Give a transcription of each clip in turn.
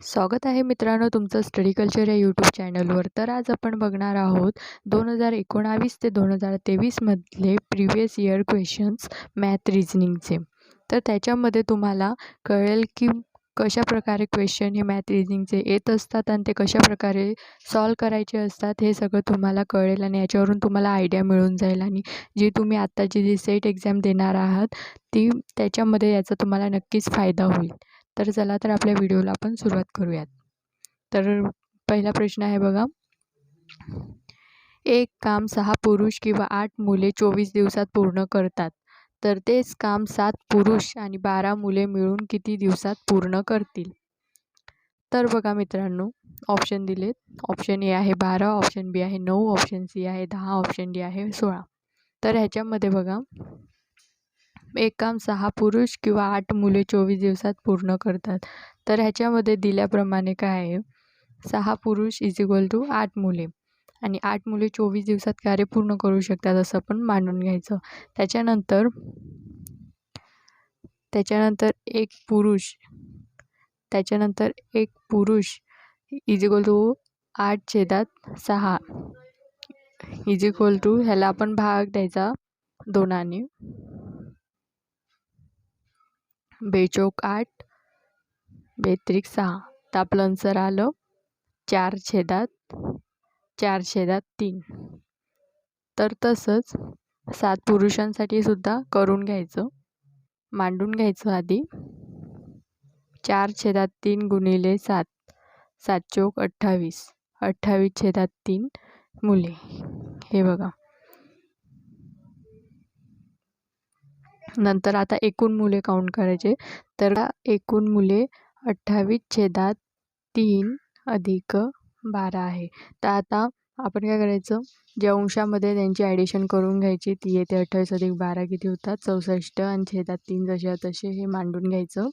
स्वागत आहे मित्रांनो तुमचं स्टडी कल्चर या यूट्यूब चॅनलवर. तर आज आपण बघणार आहोत दोन हजार एकोणावीस ते दोन हजार तेवीसमधले प्रिव्हियस इयर क्वेश्चन्स मॅथ रिजनिंगचे तर त्याच्यामध्ये तुम्हाला कळेल की कशा प्रकारे क्वेश्चन हे मॅथ रिजनिंगचे येत असतात आणि ते कशा प्रकारे सॉल्व करायचे असतात हे सगळं तुम्हाला कळेल आणि याच्यावरून तुम्हाला आयडिया मिळून जाईल आणि जी तुम्ही आत्ताची जी सेट एक्झाम देणार आहात ती त्याच्यामध्ये याचा तुम्हाला नक्कीच फायदा होईल. तर चला तर आपल्या व्हिडिओला आपण सुरुवात करूयात. तर पहिला प्रश्न आहे बघा. एक काम सहा पुरुष किंवा आठ मुले चोवीस दिवसात पूर्ण करतात. तर तेच काम सात पुरुष आणि बारा मुले मिळून किती दिवसात पूर्ण करतील? तर बघा मित्रांनो ऑप्शन दिलेत. ऑप्शन ए आहे बारा ऑप्शन बी आहे नऊ ऑप्शन सी आहे दहा ऑप्शन डी आहे सोळा. तर ह्याच्यामध्ये बघा. एक काम सहा पुरुष किंवा आठ मुले चोवीस दिवसात पूर्ण करतात. तर ह्याच्यामध्ये दिल्याप्रमाणे काय आहे? सहा पुरुष इज इक्वल टू आठ मुले. आणि आठ मुले चोवीस दिवसात कार्य पूर्ण करू शकतात असं पण मांडून घ्यायचं. त्याच्यानंतर त्याच्यानंतर एक पुरुष त्याच्यानंतर एक पुरुष इज इक्वल टू आठ छेदात सहा. इज इक्वल टू ह्याला आपण भाग द्यायचा दोनाने. बेचोक आठ बेत्रिक सहा. तर आपलं आन्सर आलं. चार छेदात चार छेदात तीन. तर तसंच सात पुरुषांसाठी सुद्धा करून घ्यायचं. मांडून घ्यायचं आधी. चार छेदात तीन गुणिले सात. सात चोक अठ्ठावीस. अठ्ठावीस छेदात तीन मुले. हे बघा. नंतर आता एकूण मुले काउंट करायचे. तर एकूण मुले अठ्ठावीस छेदात तीन अधिक बारा आहे. तर आता आपण काय करायचं? ज्या अंशामध्ये त्यांची ॲडिशन करून घ्यायची ती येते अठ्ठावीस अधिक बारा किती होतात? चौसष्ट आणि छेदात तीन जसे तसे हे मांडून घ्यायचं.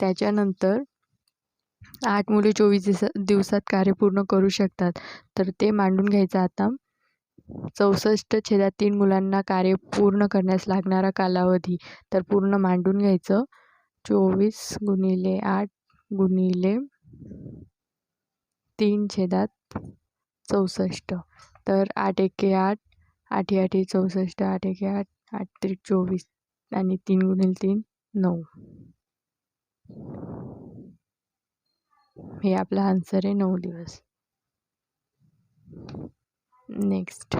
त्याच्यानंतर आठ मुले चोवीस दिवसा दिवसात कार्य पूर्ण करू शकतात. तर ते मांडून घ्यायचं आता. चौसष्ट छेदात तीन मुलांना कार्य पूर्ण करण्यास लागणारा कालावधी तर पूर्ण मांडून घ्यायचं. चोवीस गुणिले आठ गुणिले तीन छेदात चौसष्ट. तर आठ एके आठ आठ आठी चौसष्ट आठ एके आठ आठ त्रिक चोवीस आणि तीन गुणिले तीन नऊ. हे आपला आन्सर आहे नऊ दिवस. नेक्स्ट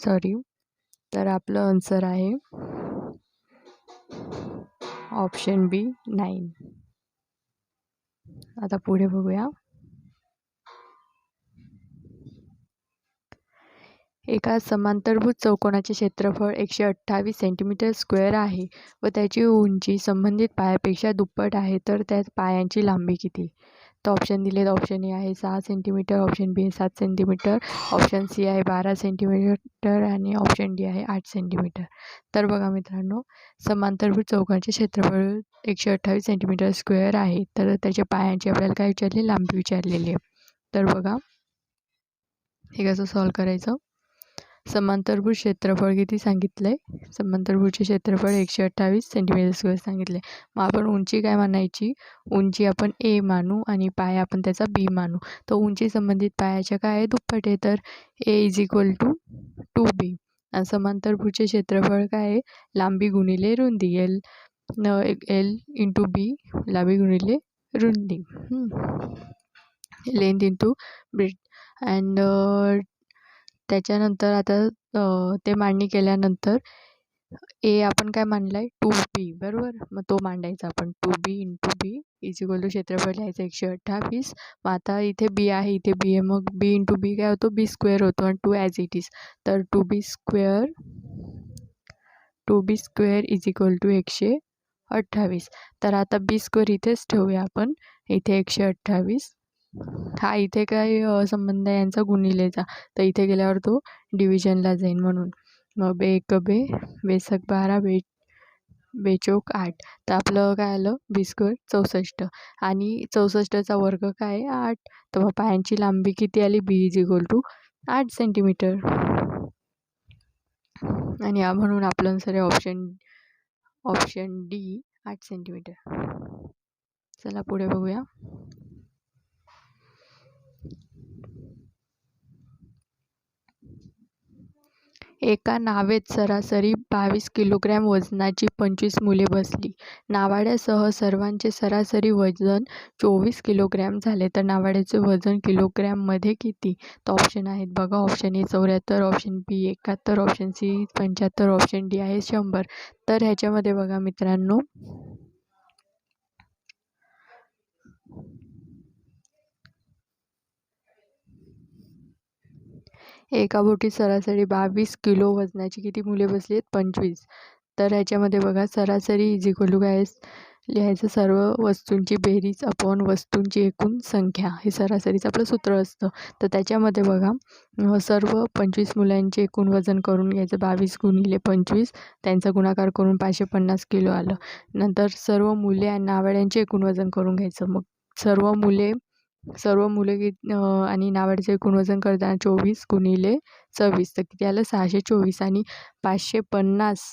सॉरी तर आपलं आन्सर आहे. ऑप्शन बी नाईन आता पुढे बघूया. एका समांतरभूत चौकोनाचे क्षेत्रफळ एकशे अठ्ठावीस सेंटीमीटर स्क्वेअर आहे व त्याची उंची संबंधित पायापेक्षा दुप्पट आहे तर त्या पायांची लांबी किती? तर ऑप्शन दिलेत. ऑप्शन ए आहे सहा सेंटीमीटर ऑप्शन बी आहे सात सेंटीमीटर ऑप्शन सी आहे बारा सेंटीमीटर आणि ऑप्शन डी आहे आठ सेंटीमीटर तर बघा मित्रांनो समांतरभूत चौकांचे क्षेत्रफळ एकशे अठ्ठावीस सेंटीमीटर स्क्वेअर आहे. तर त्याच्या पायांची आपल्याला काय विचारली? लांबी विचारलेली आहे. तर बघा हे कसं सॉल्व करायचं? समांतरभूत क्षेत्रफळ किती सांगितलं आहे समांतरभूतचे क्षेत्रफळ एकशे अठ्ठावीस सेंटीमीटर स्क्वेअर सांगितले मग आपण उंची काय म्हणायची? उंची आपण ए मानू आणि पाया आपण त्याचा बी मानू. तर उंची संबंधित पायाच्या काय आहे दुप्पट आहे तर A is equal to two B आणि समांतरभूतचे क्षेत्रफळ काय आहे? लांबी गुणिले रुंदी. एल न एल इंटू बी लांबी गुणिले रुंदी. लेंथ इंटू ब्रिड अँड त्याच्यानंतर आता ते मांडणी केल्यानंतर ए आपण काय मांडलं आहे टू बी बरोबर? मग तो मांडायचा आपण. Two B into B is equal to क्षेत्रफळ लिहायचं एकशे अठ्ठावीस. मग आता इथे बी आहे इथे बी आहे. मग बी इंटू बी काय होतो? बी स्क्वेअर होतो आणि टू ॲज इट इज तर two B square two B square is equal to एकशे अठ्ठावीस. तर आता बी स्क्वेअर इथेच ठेवूया आपण. इथे एकशे अठ्ठावीस. हा इथे काय संबंध आहे यांचा गुणिलेचा. तर इथे गेल्यावर तो डिव्हिजनला जाईल म्हणून. मग बे एक बे बेसक बारा बे बेचोक आठ. तर आपलं काय आलं? बिस्कट चौसष्ट. आणि चौसष्टचा वर्ग काय? आहे आठ. तर मग पायांची लांबी किती आली? बी इज इक्वल टू आठ सेंटीमीटर. आणि म्हणून आपलं आन्सर आहे ऑप्शन ऑप्शन डी आठ सेंटीमीटर. चला पुढे बघूया. एका नावेत सरासरी बावीस किलोग्रॅम वजनाची पंचवीस मुले बसली. नावाड्यासह सर्वांचे सरासरी वजन चोवीस किलोग्रॅम झाले. तर नावाड्याचे वजन किलोग्रॅममध्ये किती? तर ऑप्शन आहेत बघा. ऑप्शन ए चौऱ्याहत्तर ऑप्शन बी एकाहत्तर ऑप्शन सी पंच्याहत्तर ऑप्शन डी आहे शंभर. तर ह्याच्यामध्ये बघा मित्रांनो एका बोटीत सरासरी बावीस किलो वजनाची किती मुले बसली आहेत? पंचवीस. तर ह्याच्यामध्ये बघा सरासरी इज इक्वल काय लिहायचं सर्व वस्तूंची बेरीज अपॉन वस्तूंची एकूण संख्या. हे सरासरीचं आपलं सूत्र असतं. तर त्याच्यामध्ये बघा सर्व पंचवीस मुलांचे एकूण वजन करून घ्यायचं बावीस गुणिले पंचवीस. त्यांचा गुणाकार करून पाचशे पन्नास किलो आलं. नंतर सर्व मुले आणि नावाड्यांचे एकूण वजन करून घ्यायचं. मग सर्व मुले सर्व मुले कित आणि नावाडीचे एकूण वजन करताना चोवीस गुणिले सव्वीस. तर किती आलं? सहाशे चोवीस आणि पाचशे पन्नास.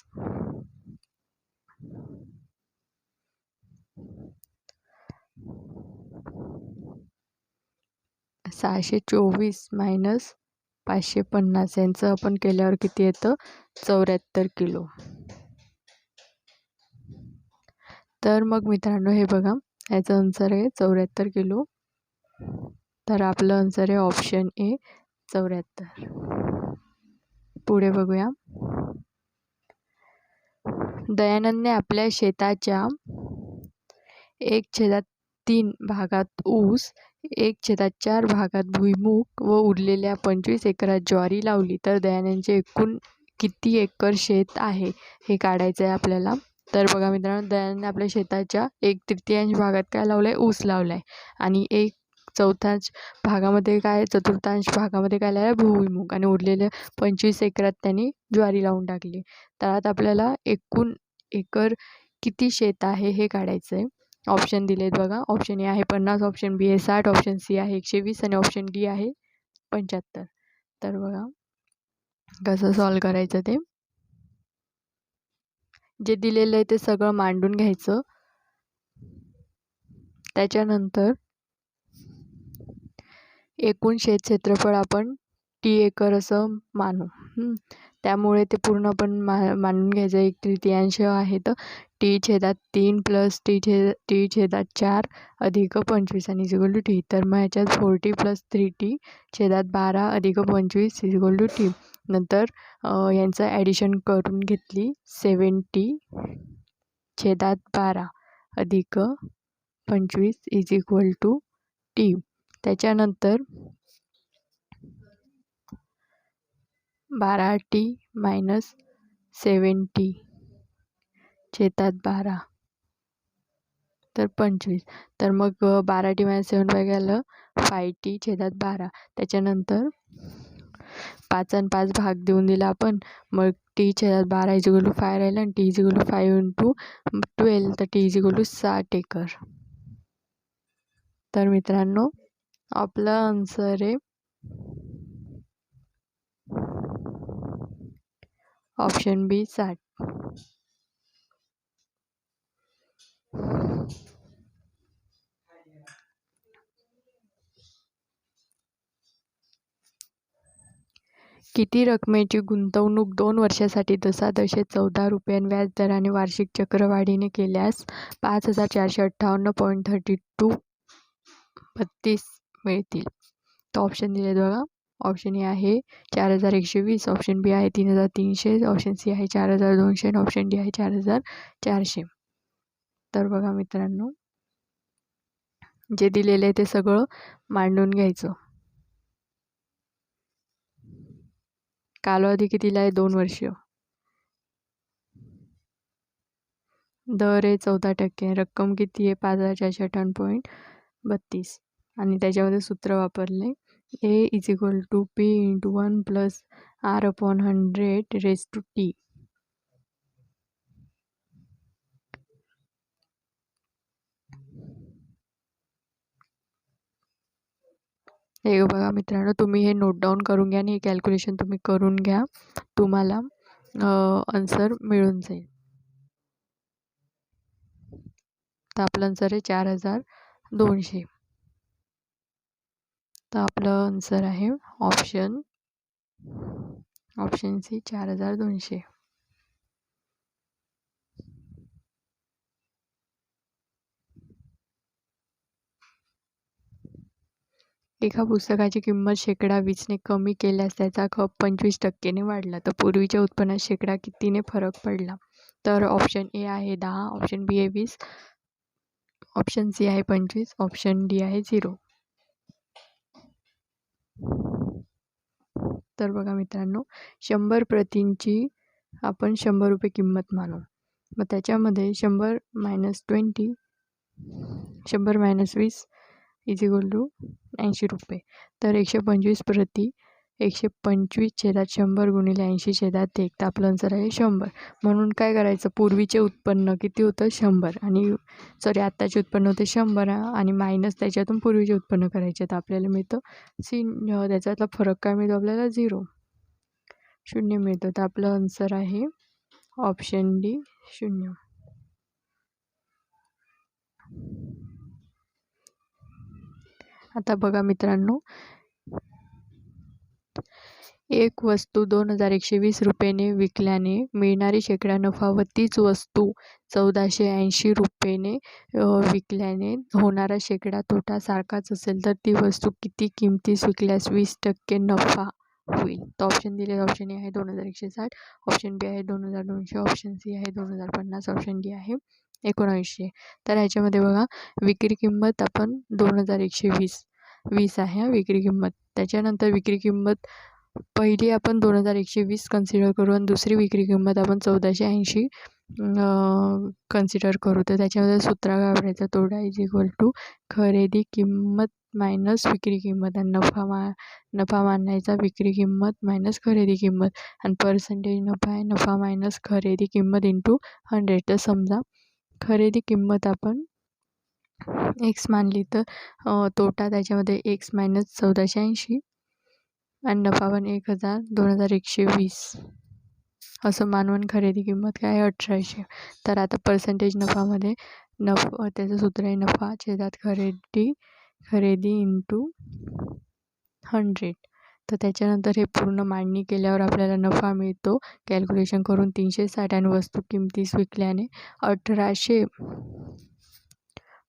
सहाशे चोवीस मायनस पाचशे पन्नास यांचं आपण केल्यावर किती येतं? चौऱ्याहत्तर किलो. तर मग मित्रांनो हे बघा. याचं आन्सर आहे चौऱ्याहत्तर किलो. तर आपलं आन्सर आहे ऑप्शन ए चौऱ्याहत्तर. पुढे बघूया. दयानंदने आपल्या शेताच्या एक छेदात तीन भागात ऊस एक छेदात चार भागात भुईमूग व उरलेल्या पंचवीस एकरात ज्वारी लावली. तर दयानंदचे एकूण किती एकर शेत आहे हे काढायचं आहे आपल्याला. तर बघा मित्रांनो दयानंदने आपल्या शेताच्या एक तृतीयांश भागात काय लावलं आहे ऊस लावला आहे आणि एक चौथांश भागामध्ये काय चतुर्थांश भागामध्ये काय लावलं आहे भुईमूग. आणि उरलेल्या पंचवीस एकरात त्यांनी ज्वारी लावून टाकली. तर आता आपल्याला एकूण एकर किती शेत आहे हे काढायचं आहे ऑप्शन दिले आहेत बघा. ऑप्शन ए आहे पन्नास ऑप्शन बी आहे साठ ऑप्शन सी आहे एकशे वीस आणि ऑप्शन डी आहे पंच्याहत्तर. तर बघा कसं सॉल्व करायचं ते. जे दिलेलं आहे ते सगळं मांडून घ्यायचं. त्याच्यानंतर एकूण शेत क्षेत्रफळ आपण टी एकर असं मानू. त्यामुळे ते पूर्ण पण मा मांडून घ्यायचं. एक तृतीयांश आहे तर टी छेदात तीन प्लस टी छेद टी छेदात चार अधिक पंचवीस आणि इजिकल टू टी. तर मग ह्याच्यात फोर्टी प्लस थ्री टी छेदात बारा अधिक पंचवीस इजिकल टू टी. नंतर यांचं ॲडिशन करून घेतली सेवन्टी छेदात बारा अधिक पंचवीस इज इक्वल टू टी. त्याच्यानंतर बारा टी मायनस सेवन्टी छेदात बारा. तर पंचवीस. तर मग बारा टी मायनस सेवन बघायला गेलं फाय टी छेदात बारा. त्याच्यानंतर पाच आणि पाच भाग देऊन दिला आपण. मग टी छेदात बारा इज टू फाय राहिलं आणि T is two five into twelve तर टी इज टू साठ एकर. तर मित्रांनो आपला आन्सर आहे. ऑप्शन बी साठ किती रकमेची गुंतवणूक दोन वर्षासाठी दशादशे चौदा रुपयांनी व्याज दराने वार्षिक चक्रवाढीने केल्यास पाच हजार चारशे अठ्ठावन्न पॉईंट थर्टी टू बत्तीस. मिळतील. तर ऑप्शन दिले बघा. ऑप्शन ए आहे चार हजार एकशे वीस ऑप्शन बी आहे तीन हजार तीनशे ऑप्शन सी आहे चार हजार दोनशे आणि ऑप्शन डी आहे चार हजार चारशे. तर बघा मित्रांनो जे दिलेलं आहे ते सगळं मांडून घ्यायचं. कालावधी कितीला आहे? दोन वर्ष. दर आहे चौदा टक्के. रक्कम किती आहे? पाच हजार चारशे अठ्ठावन्न पॉईंट बत्तीस. आणि त्याच्यामध्ये सूत्र वापरले. A is equal to P into one plus R upon hundred raise to T हे बघा मित्रांनो तुम्ही हे नोट डाऊन करून घ्या आणि हे कॅल्क्युलेशन तुम्ही करून घ्या. तुम्हाला आन्सर मिळून जाईल. तर आपलं आन्सर आहे चार हजार दोनशे. तर आपलं आन्सर आहे ऑप्शन ऑप्शन सी चार हजार दोनशे. एका पुस्तकाची किंमत शेकडा वीसने कमी केल्यास त्याचा खप पंचवीस टक्केने वाढला. तर पूर्वीच्या उत्पन्नात शेकडा कितीने फरक पडला? तर ऑप्शन ए आहे दहा ऑप्शन बी आहे वीस ऑप्शन सी आहे पंचवीस ऑप्शन डी आहे झिरो तर बघा मित्रांनो शंभर प्रतींची आपण शंभर रुपये किंमत मानू. मग त्याच्यामध्ये शंभर मायनस ट्वेंटी शंभर मायनस वीस इज इक्वल टू ऐंशी रुपये. तर एकशे पंचवीस प्रती एकशे पंचवीस छेदात शंभर गुणिले ऐंशी छेदात एक. तर आपलं आन्सर आहे शंभर. म्हणून काय करायचं? पूर्वीचे उत्पन्न किती होतं? शंभर. आणि सॉरी आत्ताचे उत्पन्न होते शंभर आणि मायनस त्याच्यातून पूर्वीचे उत्पन्न करायचे. तर आपल्याला मिळतं सी त्याच्यातला फरक काय मिळतो आपल्याला? झिरो शून्य मिळतं. तर आपलं आन्सर आहे ऑप्शन डी शून्य. आता बघा मित्रांनो एक वस्तू दोन हजार एकशे वीस रुपयाने विकल्याने मिळणारी शेकडा नफा व तीच वस्तू चौदाशे ऐंशी रुपयाने विकल्याने होणारा शेकडा तोटा सारखाच असेल तर ती वस्तू किती किमतीस विकल्यास वीस टक्के नफा होईल? तर ऑप्शन दिले ऑप्शन ए आहे दोन हजार एकशे साठ ऑप्शन बी आहे दोन हजार दोनशे ऑप्शन सी आहे दोन हजार पन्नास ऑप्शन डी आहे एकोणऐंशी. तर ह्याच्यामध्ये बघा विक्री किंमत आपण दोन हजार एकशे वीस वीस आहे विक्री किंमत. त्याच्यानंतर विक्री किंमत पहिली आपण दोन हजार एकशे वीस कन्सिडर करू आणि दुसरी विक्री किंमत आपण चौदाशे ऐंशी कन्सिडर करू. तर त्याच्यामध्ये सूत्रा घाबरायचा तोडा इज इक्वल टू खरेदी किंमत मायनस विक्री किंमत आणि नफा मा नफा मानायचा विक्री किंमत मायनस खरेदी किंमत आणि पर्सेंटेज नफा आहे नफा मायनस खरेदी किंमत इंटू हंड्रेड तर समजा खरेदी किंमत आपण एक्स मानली तर तोटा त्याच्यामध्ये एक्स मायनस चौदाशे ऐंशी आणि नफा पण एक हजार दोन हजार एकशे वीस. असं मानून खरेदी किंमत काय आहे? अठराशे. तर आता पर्सेंटेज नफामध्ये नफ त्याचं सूत्र आहे नफा छेदात खरेदी खरेदी इंटू हंड्रेड तर त्याच्यानंतर हे पूर्ण मांडणी केल्यावर आपल्याला नफा मिळतो. कॅल्क्युलेशन करून तीनशे साठ आणि वस्तू किमतीस विकल्याने अठराशे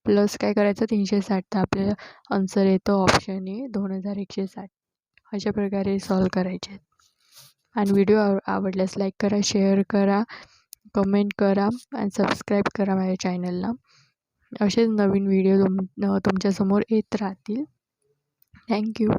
प्लस काय करायचं? तीनशे साठ. तर आपल्याला आन्सर येतो ऑप्शन ए दोन हजार एकशे साठ. अशा प्रकारे सॉल्व करायचे आहेत. आणि व्हिडिओ आव आवडल्यास लाईक करा शेअर करा कमेंट करा आणि सबस्क्राईब करा माझ्या चॅनलला असेच नवीन व्हिडिओ तुम तुमच्यासमोर येत राहतील. थँक्यू